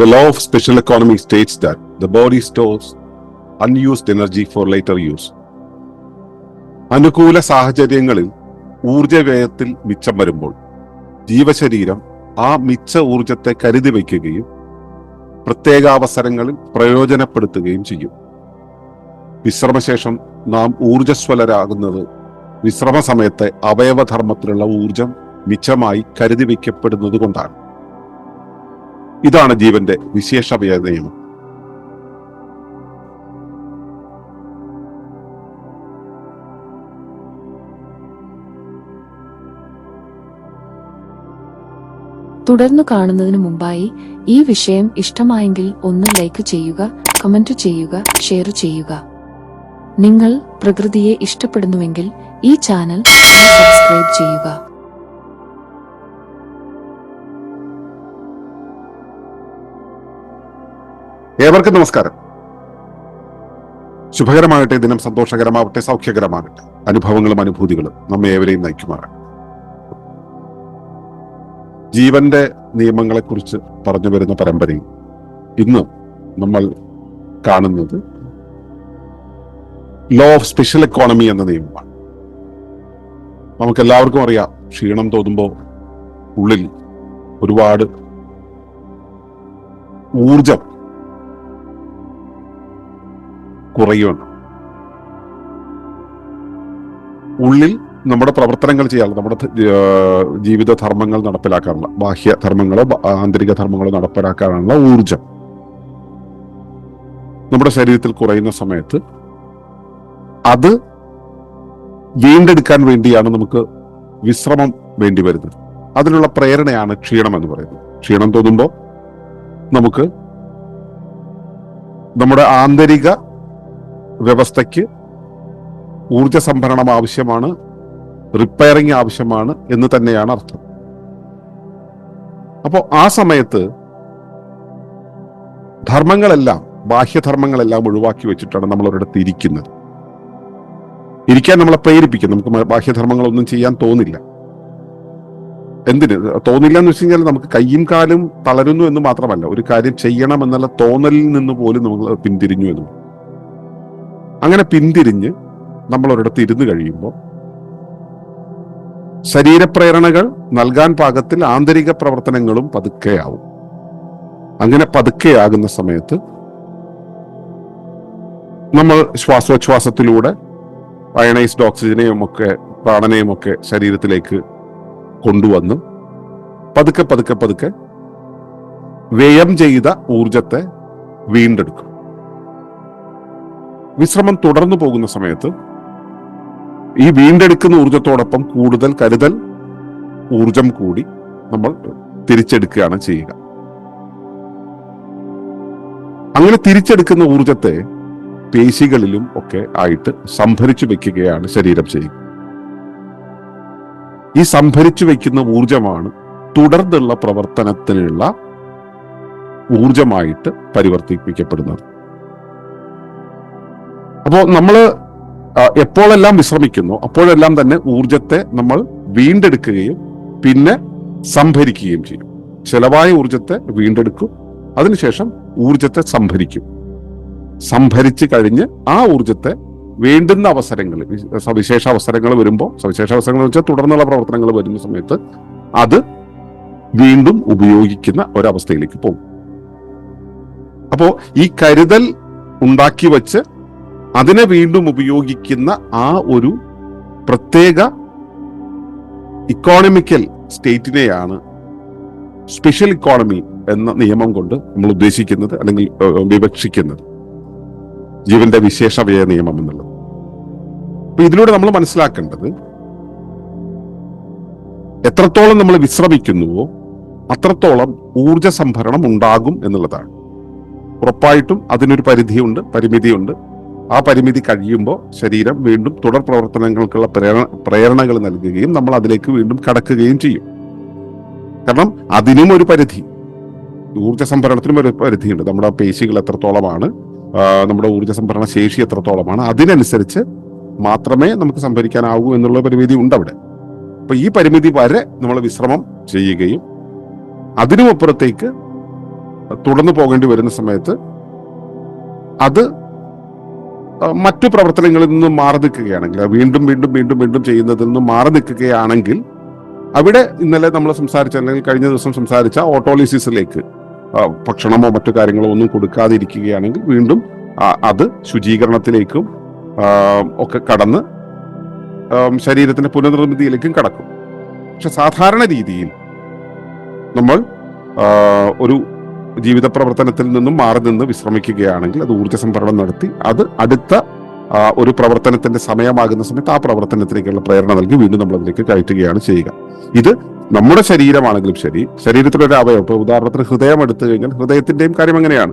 The law of special economy states that the body stores unused energy for later use. അനുകൂല സാഹചര്യങ്ങളിൽ ഊർജവ്യയത്തിൽ മിച്ചം വരുമ്പോൾ ജീവശരീരം ആ മിച്ച ഊർജത്തെ കരുതി വയ്ക്കുകയും പ്രത്യേകാവസരങ്ങളിൽ പ്രയോജനപ്പെടുത്തുകയും ചെയ്യും വിശ്രമശേഷം നാം ഊർജസ്വലരാകുന്നത് വിശ്രമ സമയത്തെ അവയവധർമ്മത്തിലുള്ള ഊർജം മിച്ചമായി കരുതി വയ്ക്കപ്പെടുന്നത് കൊണ്ടാണ് ഇതാണ് ജീവന്റെ വിശേഷ നിയമം. തുടർന്നു കാണുന്നതിന് മുമ്പായി ഈ വിഷയം ഇഷ്ടമായെങ്കിൽ ഒന്ന് ലൈക്ക് ചെയ്യുക കമന്റ് ചെയ്യുക ഷെയർ ചെയ്യുക. നിങ്ങൾ പ്രകൃതിയെ ഇഷ്ടപ്പെടുന്നുവെങ്കിൽ ഈ ചാനൽ സബ്സ്ക്രൈബ് ചെയ്യുക. ഏവർക്കും നമസ്കാരം. ശുഭകരമാകട്ടെ ദിനം സന്തോഷകരമാവട്ടെ സൗഖ്യകരമാകട്ടെ. അനുഭവങ്ങളും അനുഭൂതികളും നമ്മെ ഏവരെയും നയിക്കുമാറാകട്ടെ. ജീവന്റെ നിയമങ്ങളെക്കുറിച്ച് പറഞ്ഞു വരുന്ന പരമ്പരയിൽ ഇന്ന് നമ്മൾ കാണുന്നത് ലോ ഓഫ് സ്പെഷ്യൽ എക്കോണമി എന്ന നിയമമാണ്. നമുക്ക് എല്ലാവർക്കും അറിയാം ക്ഷീണം തോന്നുമ്പോൾ ഉള്ളിൽ ഒരുപാട് ഊർജം കുറയുകയാണ് ഉള്ളിൽ നമ്മുടെ പ്രവർത്തനങ്ങൾ ചെയ്യാനുള്ള നമ്മുടെ ജീവിത ധർമ്മങ്ങൾ നടപ്പിലാക്കാനുള്ള ബാഹ്യ ധർമ്മങ്ങളോ ആന്തരിക ധർമ്മങ്ങളോ നടപ്പിലാക്കാനുള്ള ഊർജം നമ്മുടെ ശരീരത്തിൽ കുറയുന്ന സമയത്ത് അത് വീണ്ടെടുക്കാൻ വേണ്ടിയാണ് നമുക്ക് വിശ്രമം വേണ്ടി വരുന്നത്. അതിനുള്ള പ്രേരണയാണ് ക്ഷീണം എന്ന് പറയുന്നത്. ക്ഷീണം തോന്നുമ്പോൾ നമുക്ക് നമ്മുടെ ആന്തരിക വ്യവസ്ഥയ്ക്ക് ഊർജ സംഭരണം ആവശ്യമാണ് റിപ്പയറിംഗ് ആവശ്യമാണ് എന്ന് തന്നെയാണ് അർത്ഥം. അപ്പോൾ ആ സമയത്ത് ധർമ്മങ്ങളെല്ലാം ബാഹ്യധർമ്മങ്ങളെല്ലാം ഒഴിവാക്കി വെച്ചിട്ടാണ് നമ്മൾ ഒരിടത്ത് ഇരിക്കുന്നത്. ഇരിക്കാൻ നമ്മളെ പ്രേരിപ്പിക്കും. നമുക്ക് ബാഹ്യധർമ്മങ്ങളൊന്നും ചെയ്യാൻ തോന്നില്ല. എന്തിന്? തോന്നില്ല എന്ന് വെച്ച് കഴിഞ്ഞാൽ നമുക്ക് കയ്യും കാലും തളരുന്നു എന്ന് മാത്രമല്ല. ഒരു കാര്യം ചെയ്യണം എന്നുള്ള തോന്നലിൽ നിന്ന് പോലും നമ്മൾ പിന്തിരിഞ്ഞു എന്ന്. അങ്ങനെ പിന്തിരിഞ്ഞ് നമ്മൾ ഒരിടത്ത് ഇരുന്ന് കഴിയുമ്പോൾ ശരീരപ്രേരണകൾ നൽകാൻ പാകത്തിൽ ആന്തരിക പ്രവർത്തനങ്ങളും പതുക്കെയാവും. അങ്ങനെ പതുക്കെയാകുന്ന സമയത്ത് നമ്മൾ ശ്വാസോച്ഛ്വാസത്തിലൂടെ അയണൈസ്ഡ് ഓക്സിജനെയും ഒക്കെ പ്രാണനെയും ഒക്കെ ശരീരത്തിലേക്ക് കൊണ്ടുവന്ന് പതുക്കെ പതുക്കെ പതുക്കെ വ്യയം ചെയ്ത ഊർജത്തെ വീണ്ടെടുക്കും. വിശ്രമം തുടർന്നു പോകുന്ന സമയത്ത് ഈ വീണ്ടെടുക്കുന്ന ഊർജത്തോടൊപ്പം കൂടുതൽ കരുതൽ ഊർജം കൂടി നമ്മൾ തിരിച്ചെടുക്കുകയാണ് ചെയ്യുക. അങ്ങനെ തിരിച്ചെടുക്കുന്ന ഊർജത്തെ പേശികളിലും ഒക്കെ ആയിട്ട് സംഭരിച്ചു വെക്കുകയാണ് ശരീരം ചെയ്യുക. ഈ സംഭരിച്ചു വെക്കുന്ന ഊർജമാണ് തുടർന്നുള്ള പ്രവർത്തനത്തിനുള്ള ഊർജമായിട്ട് പരിവർത്തിപ്പിക്കപ്പെടുന്നത്. അപ്പോൾ നമ്മൾ എപ്പോഴെല്ലാം വിശ്രമിക്കുന്നു അപ്പോഴെല്ലാം തന്നെ ഊർജത്തെ നമ്മൾ വീണ്ടെടുക്കുകയും പിന്നെ സംഭരിക്കുകയും ചെയ്യും. ചെലവായ ഊർജത്തെ വീണ്ടെടുക്കും അതിനുശേഷം ഊർജത്തെ സംഭരിക്കും. സംഭരിച്ചു കഴിഞ്ഞ് ആ ഊർജത്തെ വേണ്ടുന്ന അവസരങ്ങൾ സവിശേഷ അവസരങ്ങൾ വരുമ്പോൾ സവിശേഷ അവസരങ്ങൾ വെച്ചാൽ തുടർന്നുള്ള പ്രവർത്തനങ്ങൾ വരുന്ന സമയത്ത് അത് വീണ്ടും ഉപയോഗിക്കുന്ന ഒരവസ്ഥയിലേക്ക് പോകും. അപ്പോ ഈ കരുതൽ ഉണ്ടാക്കി വച്ച് അതിനെ വീണ്ടും ഉപയോഗിക്കുന്ന ആ ഒരു പ്രത്യേക ഇക്കോണമിക്കൽ സ്റ്റേറ്റിനെയാണ് സ്പെഷ്യൽ ഇക്കോണമി എന്ന നിയമം കൊണ്ട് നമ്മൾ ഉദ്ദേശിക്കുന്നത് അല്ലെങ്കിൽ വിവക്ഷിക്കുന്നത്. ജീവന്റെ വിശേഷ വ്യയ നിയമം എന്നുള്ളത്. അപ്പൊ ഇതിലൂടെ നമ്മൾ മനസ്സിലാക്കേണ്ടത് എത്രത്തോളം നമ്മൾ വിശ്രമിക്കുന്നുവോ അത്രത്തോളം ഊർജ സംഭരണം ഉണ്ടാകും എന്നുള്ളതാണ്. ഉറപ്പായിട്ടും അതിനൊരു പരിധിയുണ്ട് പരിമിതിയുണ്ട്. ആ പരിമിതി കഴിയുമ്പോൾ ശരീരം വീണ്ടും തുടർ പ്രവർത്തനങ്ങൾക്കുള്ള പ്രേരണ പ്രേരണകൾ നൽകുകയും നമ്മൾ അതിലേക്ക് വീണ്ടും കടക്കുകയും ചെയ്യും. കാരണം അതിനും ഒരു പരിധി. ഊർജ സംഭരണത്തിനും ഒരു പരിധിയുണ്ട്. നമ്മുടെ പേശികൾ എത്രത്തോളമാണ് നമ്മുടെ ഊർജ സംഭരണ ശേഷി എത്രത്തോളമാണ് അതിനനുസരിച്ച് മാത്രമേ നമുക്ക് സംഭരിക്കാനാവൂ എന്നുള്ള പരിമിതി ഉണ്ട് അവിടെ. അപ്പൊ ഈ പരിമിതി വരെ നമ്മൾ വിശ്രമം ചെയ്യുകയും അതിനുമപ്പുറത്തേക്ക് തുടർന്നു പോകേണ്ടി വരുന്ന സമയത്ത് അത് മറ്റു പ്രവർത്തനങ്ങളിൽ നിന്നും മാറി നിൽക്കുകയാണെങ്കിൽ വീണ്ടും വീണ്ടും വീണ്ടും വീണ്ടും ചെയ്യുന്നതിൽ നിന്നും മാറി നിൽക്കുകയാണെങ്കിൽ അവിടെ ഇന്നലെ നമ്മൾ സംസാരിച്ച അല്ലെങ്കിൽ കഴിഞ്ഞ ദിവസം സംസാരിച്ച ഓട്ടോലിസിസിലേക്ക് ഭക്ഷണമോ മറ്റു കാര്യങ്ങളോ ഒന്നും കൊടുക്കാതിരിക്കുകയാണെങ്കിൽ വീണ്ടും അത് ശുചീകരണത്തിലേക്കും ഒക്കെ കടന്ന് ശരീരത്തിന്റെ പുനർനിർമ്മിതിയിലേക്കും കടക്കും. പക്ഷെ സാധാരണ രീതിയിൽ നമ്മൾ ഒരു ജീവിത പ്രവർത്തനത്തിൽ നിന്നും മാറി നിന്ന് വിശ്രമിക്കുകയാണെങ്കിൽ അത് ഊർജ സംഭരണം നടത്തി അത് അടുത്ത ഒരു പ്രവർത്തനത്തിന്റെ സമയമാകുന്ന സമയത്ത് ആ പ്രവർത്തനത്തിലേക്കുള്ള പ്രേരണ നൽകി വീണ്ടും നമ്മൾ അതിലേക്ക് കയറ്റുകയാണ് ചെയ്യുക. ഇത് നമ്മുടെ ശരീരമാണെങ്കിലും ശരി ശരീരത്തിലെ ഒരു അവയവം. ഇപ്പൊ ഉദാഹരണത്തിന് ഹൃദയം എടുത്തു കഴിഞ്ഞാൽ ഹൃദയത്തിന്റെയും കാര്യം അങ്ങനെയാണ്.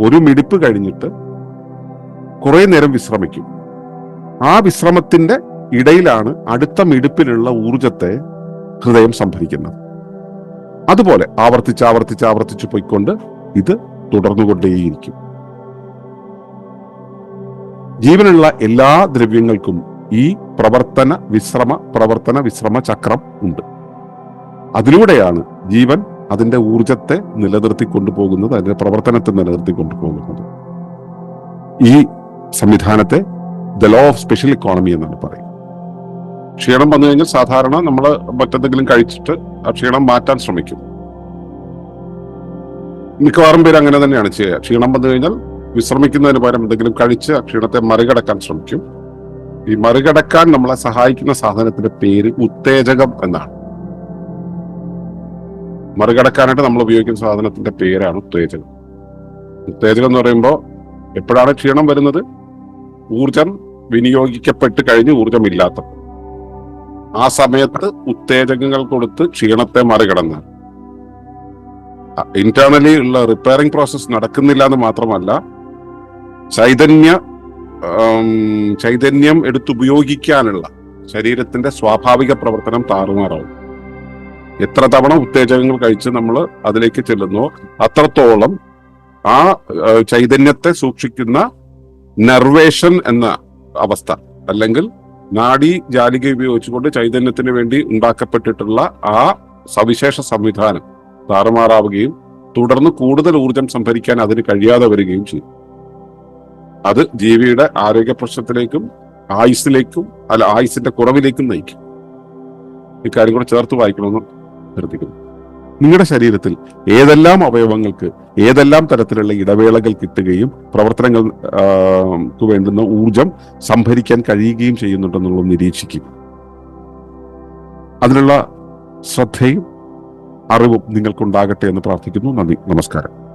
ഒരു മിടിപ്പ് കഴിഞ്ഞിട്ട് കുറെ നേരം വിശ്രമിക്കും. ആ വിശ്രമത്തിന്റെ ഇടയിലാണ് അടുത്ത മിടിപ്പിലുള്ള ഊർജത്തെ ഹൃദയം സംഭരിക്കുന്നത്. അതുപോലെ ആവർത്തിച്ച് ആവർത്തിച്ച് ആവർത്തിച്ച് പോയിക്കൊണ്ട് ഇത് തുടർന്നുകൊണ്ടേയിരിക്കും. ജീവനുള്ള എല്ലാ ദ്രവ്യങ്ങൾക്കും ഈ പ്രവർത്തന വിശ്രമ പ്രവർത്തന വിശ്രമ ചക്രം ഉണ്ട്. അതിലൂടെയാണ് ജീവൻ അതിന്റെ ഊർജത്തെ നിലനിർത്തി കൊണ്ടുപോകുന്നത് അതിന്റെ പ്രവർത്തനത്തെ നിലനിർത്തി കൊണ്ടുപോകുന്നത് ഈ സംവിധാനത്തെ the law of special economy എന്നാണ് പറയുന്നത്. ക്ഷീണം വന്നു കഴിഞ്ഞാൽ സാധാരണ നമ്മൾ മറ്റെന്തെങ്കിലും കഴിച്ചിട്ട് ആ ക്ഷീണം മാറ്റാൻ ശ്രമിക്കും. മിക്കവാറും പേര് അങ്ങനെ തന്നെയാണ് ചെയ്യുക. ക്ഷീണം വന്നു കഴിഞ്ഞാൽ വിശ്രമിക്കുന്നതിന് പകരം എന്തെങ്കിലും കഴിച്ച് ആ ക്ഷീണത്തെ മറികടക്കാൻ ശ്രമിക്കും. ഈ മറികടക്കാൻ നമ്മളെ സഹായിക്കുന്ന സാധനത്തിന്റെ പേര് ഉത്തേജകം എന്നാണ്. മറികടക്കാനായിട്ട് നമ്മൾ ഉപയോഗിക്കുന്ന സാധനത്തിന്റെ പേരാണ് ഉത്തേജകം. ഉത്തേജകം എന്ന് പറയുമ്പോൾ എപ്പോഴാണ് ക്ഷീണം വരുന്നത്? ഊർജം വിനിയോഗിക്കപ്പെട്ട് കഴിഞ്ഞ് ഊർജം ഇല്ലാത്തപ്പോൾ ആ സമയത്ത് ഉത്തേജകങ്ങൾ കൊടുത്ത് ക്ഷീണത്തെ മറികടന്ന്. ഇന്റേണലി ഉള്ള റിപ്പയറിംഗ് പ്രോസസ് നടക്കുന്നില്ല എന്ന് മാത്രമല്ല ചൈതന്യ ചൈതന്യം എടുത്തുപയോഗിക്കാനുള്ള ശരീരത്തിന്റെ സ്വാഭാവിക പ്രവർത്തനം താറുമാറാവും. എത്ര തവണ ഉത്തേജകങ്ങൾ കഴിച്ച് നമ്മൾ അതിലേക്ക് ചെല്ലുന്നു അത്രത്തോളം ആ, ചൈതന്യത്തെ സൂക്ഷിക്കുന്ന നെർവേഷൻ എന്ന അവസ്ഥ അല്ലെങ്കിൽ നാഡി ജാലിക ഉപയോഗിച്ചുകൊണ്ട് ചൈതന്യത്തിന് വേണ്ടി ഉണ്ടാക്കപ്പെട്ടിട്ടുള്ള ആ സവിശേഷ സംവിധാനം താറുമാറാവുകയും തുടർന്ന് കൂടുതൽ ഊർജം സംഭരിക്കാൻ അതിന് കഴിയാതെ വരികയും ചെയ്യും അത് ജീവിയുടെ ആരോഗ്യ പ്രശ്നത്തിലേക്കും ആയുസ്സിലേക്കും അല്ല ആയുസിന്റെ കുറവിലേക്കും നയിക്കും. ഇക്കാര്യം കൂടെ ചേർത്ത് വായിക്കണമെന്ന് അഭ്യർത്ഥിക്കുന്നു. നിങ്ങളുടെ ശരീരത്തിൽ ഏതെല്ലാം അവയവങ്ങൾക്ക് ഏതെല്ലാം തരത്തിലുള്ള ഇടവേളകൾ കിട്ടുകയും പ്രവർത്തനങ്ങൾ വേണ്ടുന്ന ഊർജം സംഭരിക്കാൻ കഴിയുകയും ചെയ്യുന്നുണ്ടെന്നുള്ളത് നിരീക്ഷിക്കും. അതിനുള്ള ശ്രദ്ധയും അറിവും നിങ്ങൾക്കുണ്ടാകട്ടെ എന്ന് പ്രാർത്ഥിക്കുന്നു. നന്ദി. നമസ്കാരം.